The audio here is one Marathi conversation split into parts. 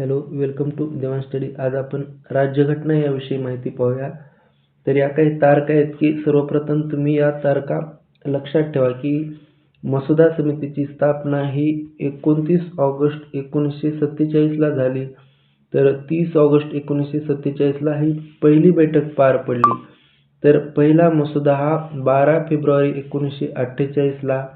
Hello welcome to Devan study आज आपण राज्यघटना याविषयी माहिती पाहूया. तर या काही तारखा आहेत की सर्वप्रथम तुम्ही या तारखा लक्षात ठेवा की मसुदा समितीची स्थापना ही एकोणतीस ऑगस्ट एकोणीसशे सत्तेचाळीसला झाली. तर तीस ऑगस्ट एकोणीसशे सत्तेचाळीसला ही पहिली बैठक पार पडली. तर पहिला मसुदा हा बारा फेब्रुवारी एकोणीसशे अठ्ठेचाळीसला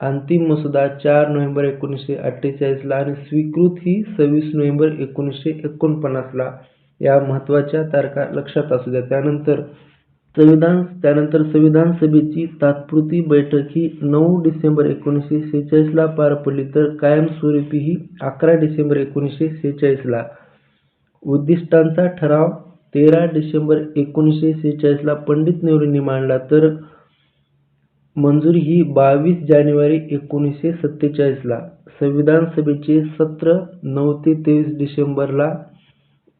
अंतिम मसुदा चार नोव्हेंबर एकोणीसशे अठ्ठेचाळीसला आणि स्वीकृत ही सव्वीस नोव्हेंबर एकोणीसशे एकोणपन्नासला. या महत्त्वाच्या तारखा लक्षात असू द्या. त्यानंतर संविधान त्यानंतर संविधान सभेची तात्पुरती बैठक ही नऊ डिसेंबर एकोणीसशे सेहेचाळीसला पार पडली. तर कायमस्वरूपी ही अकरा डिसेंबर एकोणीसशे सेहेचाळीसला उद्दिष्टांचा ठराव तेरा डिसेंबर एकोणीसशे सेहेचाळीसला पंडित नेहरूंनी मांडला. तर मंजूर ही बावीस जानेवारी एकोणीसशे सत्तेचाळीसला संविधान सभेचे सत्र नऊ ते तेवीस डिसेंबरला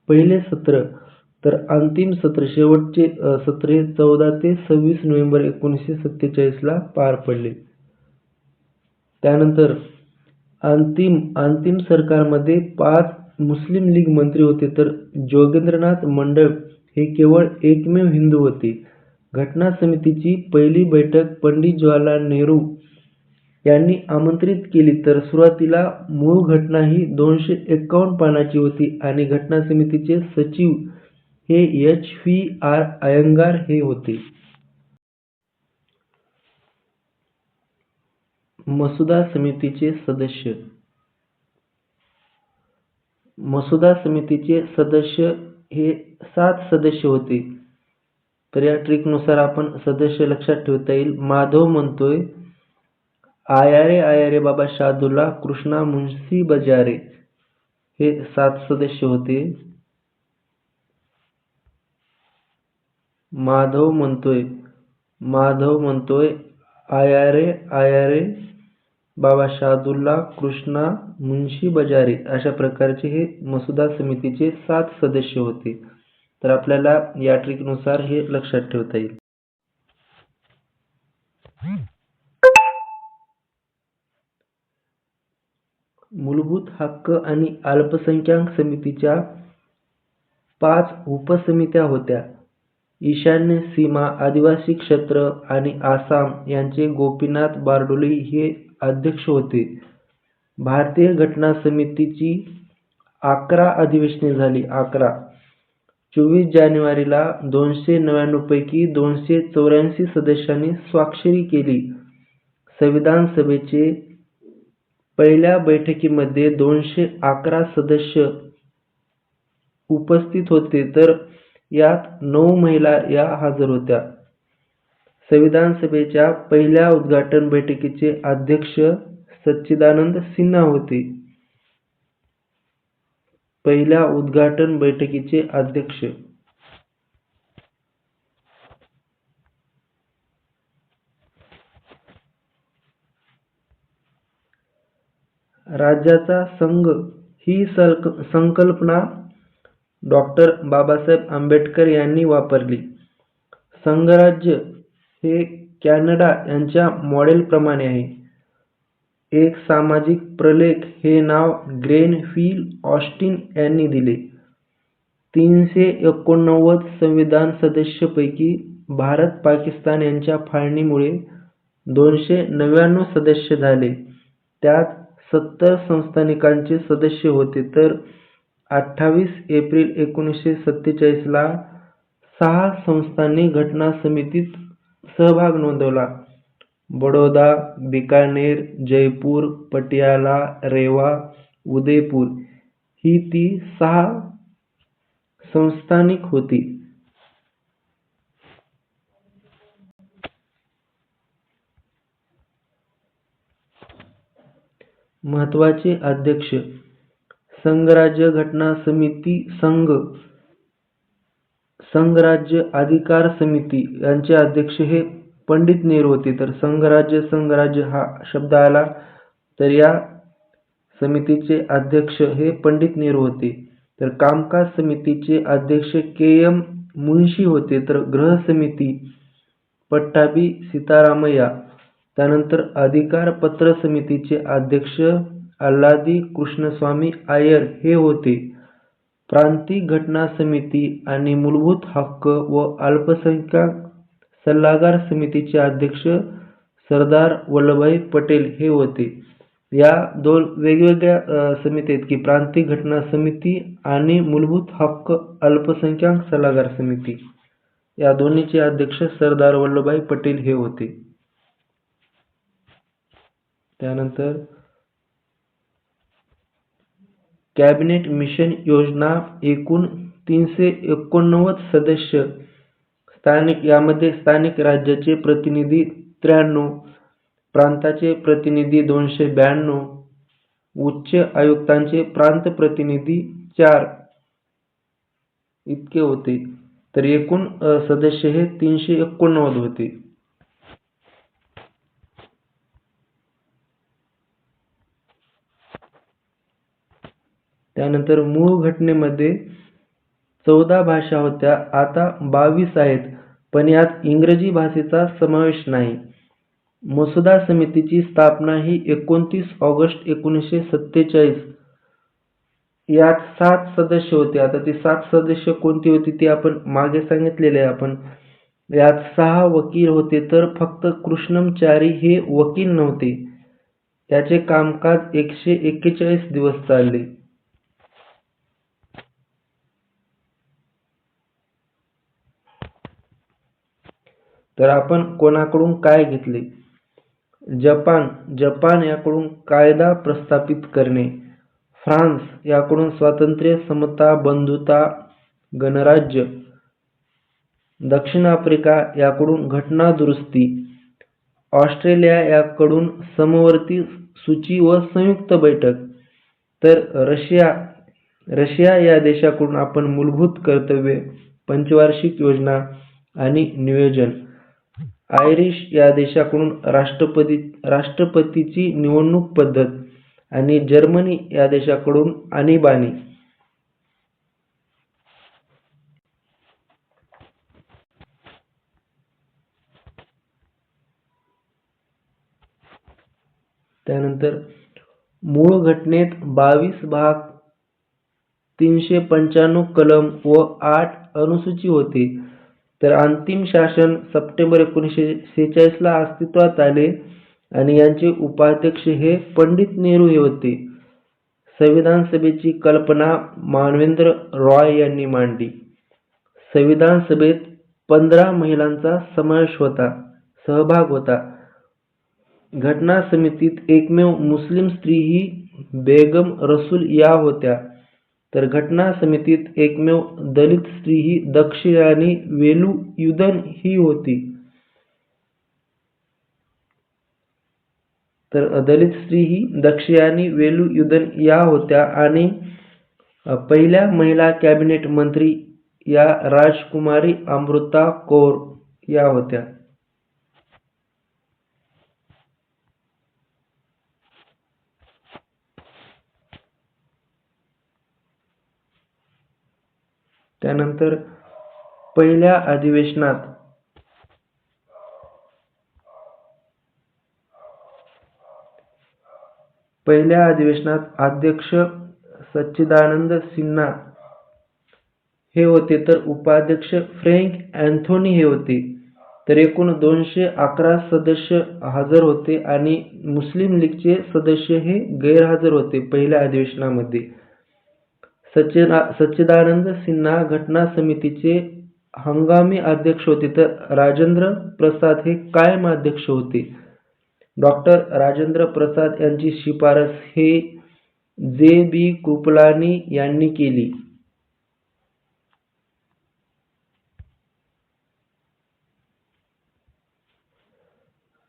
पहिले सत्र तर अंतिम सत्र शेवटचे सत्र हे चौदा ते सव्वीस नोव्हेंबर एकोणीसशे सत्तेचाळीसला पार पडले. त्यानंतर अंतिम अंतिम सरकारमध्ये पाच मुस्लिम लीग मंत्री होते तर जोगेंद्रनाथ मंडळ हे केवळ एकमेव हिंदू होते. घटना समितीची पहिली बैठक पंडित जवाहरलाल नेहरू यांनी आमंत्रित केली. तर सुरुवातीला मूळ घटना ही दोनशे एकावन्न पानाची होती आणि घटना समितीचे सचिव हे एच व्ही आर अयंगार हे होते. मसुदा समितीचे सदस्य. मसुदा समितीचे सदस्य हे सात सदस्य होते. तर या ट्रिकनुसार आपण सदस्य लक्षात ठेवता येईल. माधव म्हणतोय आयारे आयारे बाबा शादुल्ला कृष्णा मुन्सी बजारे. हे सात सदस्य होते. माधव म्हणतोय माधव म्हणतोय आयारे आयारे बाबा शादुल्ला कृष्णा मुन्शी बजारे. अशा प्रकारचे हे मसुदा समितीचे सात सदस्य होते. तर आपल्याला या ट्रिकनुसार हे लक्षात ठेवता येईल. मूलभूत हक्क आणि अल्पसंख्याक समितीच्या पाच उपसमित्या होत्या. ईशान्य सीमा आदिवासी क्षेत्र आणि आसाम यांचे गोपीनाथ बारडोली हे अध्यक्ष होते. भारतीय घटना समितीची अकरा अधिवेशने झाली अकरा. चोवीस जानेवारीला दोनशे नव्याण्णव पैकी दोनशे चौऱ्याऐंशी सदस्यांनी स्वाक्षरी केली. संविधान सभेचे पहिल्या बैठकीमध्ये दोनशे अकरा सदस्य उपस्थित होते तर यात नऊ महिला या हजर होत्या. संविधान सभेच्या पहिल्या उद्घाटन बैठकीचे अध्यक्ष सच्चिदानंद सिन्हा होते. पहिल्या उद्घाटन बैठकीचे अध्यक्ष. राज्याचा संघ ही संकल्पना डॉक्टर बाबासाहेब आंबेडकर यांनी वापरली. संघराज्य हे कॅनडा यांच्या मॉडेलप्रमाणे आहे. एक सामाजिक प्रलेख हे नाव ग्रेनफील ऑस्टिन यांनी दिले. तीनशे एकोणनव्वद संविधान सदस्यपैकी भारत पाकिस्तान यांच्या फाळणीमुळे दोनशे नव्याण्णव सदस्य झाले. त्यात सत्तर संस्थानिकांचे सदस्य होते. तर अठ्ठावीस एप्रिल एकोणीसशे सत्तेचाळीसला सहा संस्थांनी घटना समितीत सहभाग नोंदवला. बडोदा बिकानेर जयपूर पटियाला रेवा उदयपूर ही ती सहा संस्थानिक होती. महत्त्वाचे अध्यक्ष संघराज्य घटना समिती संघ संघराज्य अधिकार समिती यांचे अध्यक्ष हे पंडित नेहरू होते तर संघराज्य संघराज्य हा शब्द आला. तर या समितीचे अध्यक्ष हे पंडित नेहरू होते. तर कामकाज समितीचे अध्यक्ष के एम मुन्शी होते तर ग्रह समिती पट्टाभी सीतारामय्या. त्यानंतर अधिकार पत्र समितीचे अध्यक्ष आल्हादी कृष्णस्वामी आयर हे होते. प्रांतिक घटना समिती आणि मूलभूत हक्क व अल्पसंख्याक सल्लागार समितीचे अध्यक्ष सरदार वल्लभभाई पटेल हे होते. या दोन वेगवेगळ्या समिती आहेत की प्रांतिक घटना समिती आणि मूलभूत हक्क अल्पसंख्याक सल्लागार समिती या दोन्हीचे अध्यक्ष सरदार वल्लभभाई पटेल हे होते. त्यानंतर कॅबिनेट मिशन योजना एकूण तीनशे एकोणनव्वद सदस्य स्थानिक यामध्ये स्थानिक राज्याचे प्रतिनिधी त्र्याण्णव प्रांताचे प्रतिनिधी दोनशे ब्याण्णव उच्च आयुक्तांचे प्रांत प्रतिनिधी चार इतके होते. तर एकूण सदस्य हे तीनशे एकोणनव्वद होते. त्यानंतर मूळ घटनेमध्ये चौदा भाषा होत्या. आता बावीस आहेत पण यात इंग्रजी भाषेचा समावेश नाही. मसुदा समितीची स्थापना ही एकोणतीस ऑगस्ट एकोणीसशे सत्तेचाळीस. यात सात सदस्य होते. आता ते सात सदस्य कोणती होती ती आपण मागे सांगितलेले आहे. आपण यात सहा वकील होते तर फक्त कृष्णमचारी हे वकील नव्हते. याचे कामकाज एकशे एक्केचाळीस दिवस चालले. तर आपण कोणाकडून काय घेतले? जपान. जपान याकडून कायदा प्रस्थापित करणे. फ्रान्स याकडून स्वातंत्र्य समता बंधुता गणराज्य. दक्षिण आफ्रिका याकडून घटना दुरुस्ती. ऑस्ट्रेलिया याकडून समवर्ती सूची व संयुक्त बैठक. तर रशिया. रशिया या देशाकडून आपण मूलभूत कर्तव्ये पंचवार्षिक योजना आणि नियोजन. आयरिश या देशाकडून राष्ट्रपती राष्ट्रपतीची निवडणूक पद्धत आणि जर्मनी या देशाकडून आणीबाणी. त्यानंतर मूळ घटनेत बावीस भाग तीनशे पंच्याण्णव कलम व आठ अनुसूची होती. तर अंतिम शासन सप्टेंबर एकोणीसशे सेहेचाळीसला अस्तित्वात आले आणि यांचे उपाध्यक्ष हे पंडित नेहरू हे होते. संविधान सभेची कल्पना मानवेंद्र रॉय यांनी मांडली. संविधान सभेत पंधरा महिलांचा समावेश होता सहभाग होता. घटना समितीत एकमेव मुस्लिम स्त्री ही बेगम रसूल या होत्या. तर घटना समितीत एकमेव दलित स्त्री ही दक्षिणानी वेलू युदन ही होती. तर दलित स्त्री ही दक्षिणानी वेलू युदन या होत्या आणि पहिल्या महिला कॅबिनेट मंत्री या राजकुमारी अमृता कौर या होत्या. त्यानंतर पहिल्या अधिवेशनात पहिल्या अधिवेशनात अध्यक्ष सच्चिदानंद सिन्हा हे होते तर उपाध्यक्ष फ्रँक अँथोनी हे होते. तर एकूण दोनशे अकरा सदस्य हजर होते आणि मुस्लिम लीगचे सदस्य हे गैरहजर होते पहिल्या अधिवेशनामध्ये. सच्चिदानंद सिन्हा घटना समितीचे हंगामी अध्यक्ष होते. तर राजेंद्र प्रसाद हे कायम अध्यक्ष होते. डॉक्टर राजेंद्र प्रसाद यांची शिफारस हे जे बी कृपलानी यांनी केली.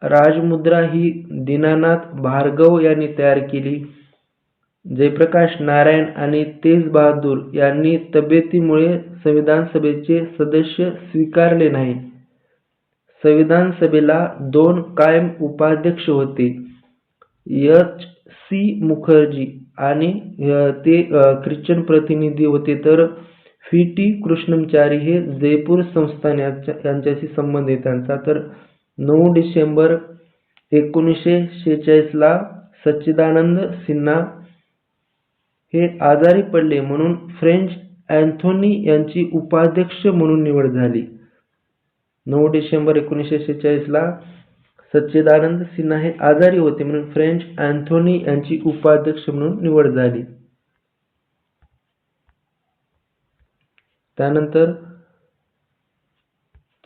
राजमुद्रा ही दीनानाथ भार्गव यांनी तयार केली. जयप्रकाश नारायण आणि तेज बहादूर यांनी तब्येतीमुळे संविधान सभेचे सदस्य स्वीकारले नाही. संविधान सभेला दोन कायम उपाध्यक्ष होते. एच. सी. मुखर्जी आणि ते ख्रिश्चन प्रतिनिधी होते तर व्ही. टी. कृष्णमचारी हे जयपूर संस्थान यांच्याशी संबंधित त्यांचा तर नऊ डिसेंबर एकोणीसशे शेहेचाळीसला सच्चिदानंद सिन्हा हे आजारी पडले म्हणून फ्रेंच अँथोनी यांची उपाध्यक्ष म्हणून निवड झाली. नऊ डिसेंबर एकोणीसशे शेहेचाळीसला सच्चिदानंद सिन्हा हे आजारी होते म्हणून फ्रेंच अँथोनी यांची उपाध्यक्ष म्हणून निवड झाली. त्यानंतर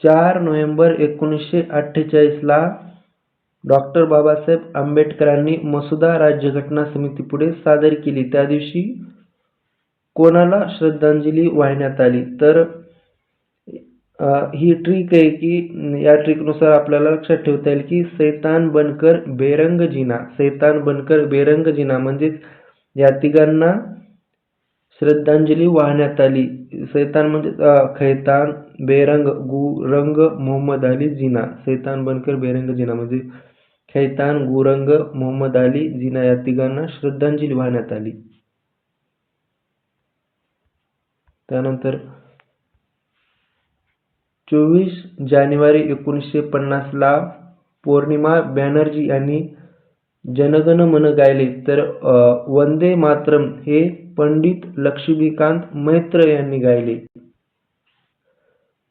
चार नोव्हेंबर एकोणीसशे अठ्ठेचाळीसला डॉक्टर बाबासाहेब आंबेडकरांनी मसुदा राज्यघटना समितीपुढे सादर केली. त्या दिवशी कोणाला श्रद्धांजली वाहण्यात आली? तर अ, ही ट्रिक आहे की या ट्रिकनुसार आपल्याला लक्षात ठेवता येईल की सैतान बनकर बेरंग जिना सैतान बनकर बेरंग जिना म्हणजेच या तिघांना श्रद्धांजली वाहण्यात आली. सैतान म्हणजे खैतान बेरंग गुरंग मोहम्मद अली जिना सैतान बनकर बेरंग जिना म्हणजे शैतान गुरंग मोहम्मद अली जिना या तिघांना श्रद्धांजली वाहण्यात आली. त्यानंतर चोवीस जानेवारी एकोणीसशे पन्नासला पौर्णिमा बॅनर्जी यांनी जनगण मन गायले. तर अं वंदे मातरम हे पंडित लक्ष्मीकांत मैत्र यांनी गायले.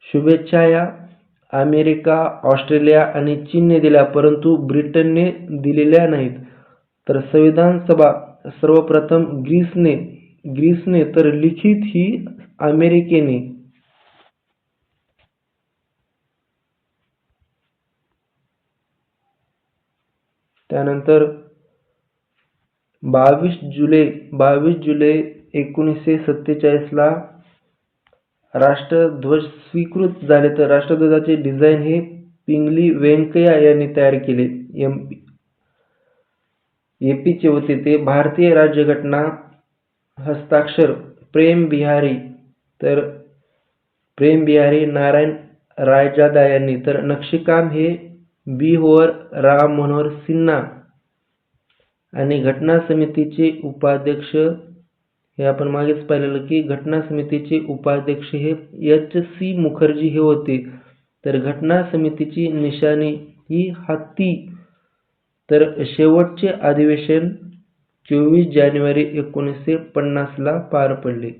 शुभेच्छा या अमेरिका ऑस्ट्रेलिया आणि चीनने दिल्या परंतु ब्रिटनने दिलेल्या नाहीत. तर संविधान सभा सर्वप्रथम ग्रीसने ग्रीसने तर लिखित ही अमेरिकेने. त्यानंतर बावीस जुलै बावीस जुलै एकोणीसशे सत्तेचाळीसला राष्ट्रध्वज स्वीकृत झाले तर राष्ट्रध्वजाचे डिझाईन हे पिंगली व्यंकय्या यांनी तयार केले. एम एपीचे होते ते भारतीय राज्यघटना हस्ताक्षर. प्रेम बिहारी तर प्रेम बिहारी नारायण रायजादा यांनी. तर नक्षीकाम हे बी होवर राम मनोहर सिन्हा आणि घटना समितीचे उपाध्यक्ष हे आपण मागेच पाहिलेलं की घटना समितीचे उपाध्यक्ष हे एच सी मुखर्जी हे होते. तर घटना समितीची निशाणी ही हत्ती. तर शेवटचे अधिवेशन चोवीस जानेवारी एकोणीसशे पन्नासला पार पडले.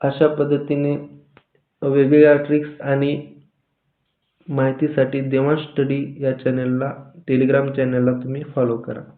अशा पद्धतीने वेगवेगळ्या ट्रिक्स आणि माहितीसाठी देवान स्टडी या चॅनलला टेलिग्राम चॅनलला तुम्ही फॉलो करा.